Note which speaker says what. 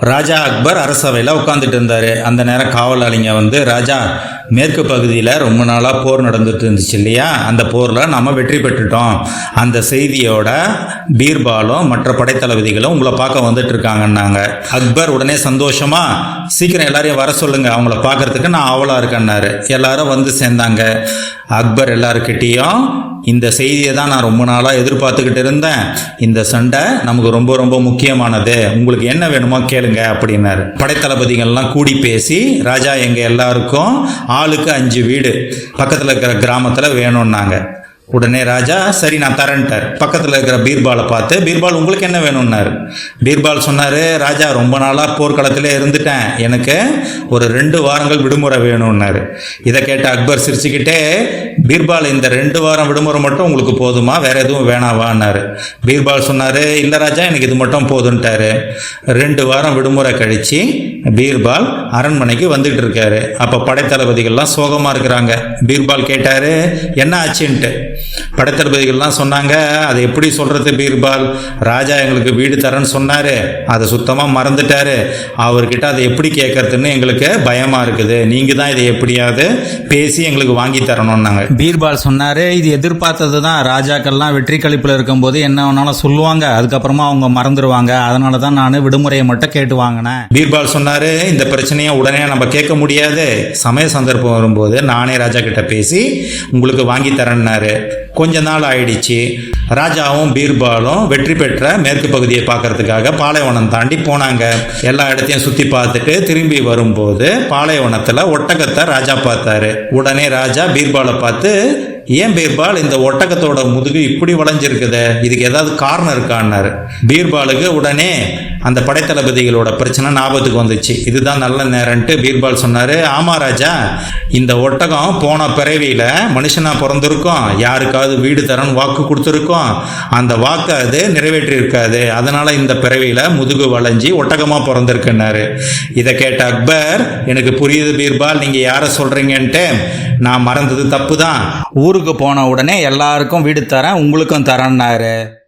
Speaker 1: ராஜா அக்பர் அரசவையில் உட்காந்துட்டு இருந்தார். அந்த நேரம் காவலாளிங்க வந்து ராஜா மேற்கு பகுதியில் ரொம்ப நாளாக போர் நடந்துட்டு இருந்துச்சு இல்லையா? அந்த போரில் நம்ம வெற்றி பெற்றுட்டோம். அந்த செய்தியோட பீர்பாலும் மற்ற படைத்தளபதிகளும் உங்களை பார்க்க வந்துட்டு இருக்காங்கன்னாங்க. அக்பர் உடனே சந்தோஷமா சீக்கிரம் எல்லாரையும் வர சொல்லுங்க. அவங்கள பார்க்கறதுக்கு நான் ஆவலாக இருக்கேன்னாரு. எல்லாரும் வந்து சேர்ந்தாங்க. அக்பர் எல்லாருக்கிட்டேயும் இந்த செய்தியை தான் நான் ரொம்ப நாளாக எதிர்பார்த்துக்கிட்டு இருந்தேன். இந்த சண்டை நமக்கு ரொம்ப ரொம்ப முக்கியமானது. உங்களுக்கு என்ன வேணுமோ கேளுங்க அப்படின்னாரு. படைத்தளபதிகள்லாம் கூடி பேசி ராஜா எங்கள் எல்லாருக்கும் ஆளுக்கு அஞ்சு வீடு. பக்கத்தில் இருக்கிற கிராமத்தில் வேணும்னாங்க. உடனே ராஜா சரி நான் தரேன்ட்டார். பக்கத்தில் இருக்கிற பீர்பாலை பார்த்து பீர்பால் உங்களுக்கு என்ன வேணும்னாரு? பீர்பால் சொன்னார் ராஜா ரொம்ப நாளாக போர்க்களத்திலே இருந்துட்டேன். எனக்கு ஒரு ரெண்டு வாரங்கள் விடுமுறை வேணும்னாரு. இதை கேட்ட அக்பர் சிரிச்சுக்கிட்டே பீர்பால் இந்த ரெண்டு வாரம் விடுமுறை மட்டும் உங்களுக்கு போதுமா? வேற எதுவும் வேணாவான்னாரு. பீர்பால் சொன்னார் இல்லை ராஜா எனக்கு இது மட்டும் போதுன்ட்டாரு. ரெண்டு வாரம் விடுமுறை கழித்து பீர்பால் அரண்மனைக்கு வந்துட்டு இருக்காரு. அப்போ படைத்தளபதிகள்லாம் சோகமாக இருக்கிறாங்க. பீர்பால் கேட்டார் என்ன ஆச்சுன்ட்டு? படைத்தளபதிகள்லாம் சொன்னாங்க. அதை எப்படி சொல்றது பீர்பால்? ராஜா எங்களுக்கு வீடு தரேன்னு சொன்னாரு. அதை சுத்தமாக மறந்துட்டாரு. அவர்கிட்ட அதை எப்படி கேட்கறதுன்னு எங்களுக்கு பயமா இருக்குது. நீங்க தான் இதை எப்படியாவது பேசி எங்களுக்கு வாங்கி தரணும்னாங்க.
Speaker 2: பீர்பால் சொன்னாரு இது எதிர்பார்த்தது தான் ராஜாக்கள்லாம் வெற்றி கழிப்பில் இருக்கும்போது என்ன வேணாலும் சொல்லுவாங்க. அதுக்கப்புறமா அவங்க மறந்துடுவாங்க அதனால தான் நான் விடுமுறையை மட்டும் கேட்டு வாங்கினேன்.
Speaker 1: பீர்பால் சொன்னாரு இந்த பிரச்சனையை உடனே நம்ம கேட்க முடியாது. சமய சந்தர்ப்பம் வரும்போது நானே ராஜா கிட்ட பேசி உங்களுக்கு வாங்கி தரேன்னாரு. கொஞ்ச நாள் ஆயிடுச்சு. ராஜாவும் பீர்பாலும் வெற்றி பெற்ற மேற்கு பகுதியை பார்க்கறதுக்காக பாலைவனம் தாண்டி போனாங்க. எல்லா இடத்தையும் சுத்தி பார்த்துட்டு திரும்பி வரும்போது பாலைவனத்துல ஒட்டகத்தை ராஜா பார்த்தாரு. உடனே ராஜா பீர்பாலை பார்த்து ஏன் பீர்பால் இந்த ஒட்டகத்தோட முதுகு இப்படி வளைஞ்சிருக்குது? இதுக்கு ஏதாவது காரணம் இருக்கான்னாரு. பீர்பாலுக்கு உடனே அந்த படைத்தளபதிகளோட பிரச்சனை ஞாபகத்துக்கு வந்துச்சு. இதுதான் நல்ல நேரம்ட்டு பீர்பால் சொன்னார் ஆமா ராஜா இந்த ஒட்டகம் போன பிறவியில் மனுஷனாக பிறந்திருக்கோம். யாருக்காவது வீடு தரேன்னு வாக்கு கொடுத்துருக்கோம். அந்த வாக்கை அது நிறைவேற்றியிருக்காது. அதனால் இந்த பிறவியில் முதுகு வளைஞ்சி ஒட்டகமாக பிறந்திருக்குன்னாரு. இதை கேட்ட அக்பர் எனக்கு புரியுது பீர்பால் நீங்கள் யாரை சொல்கிறீங்கன்ட்டு நான் மறந்தது தப்பு தான்
Speaker 2: ஊருக்கு போன உடனே எல்லாருக்கும் வீடு தரேன் உங்களுக்கும் தரேன்னாரு.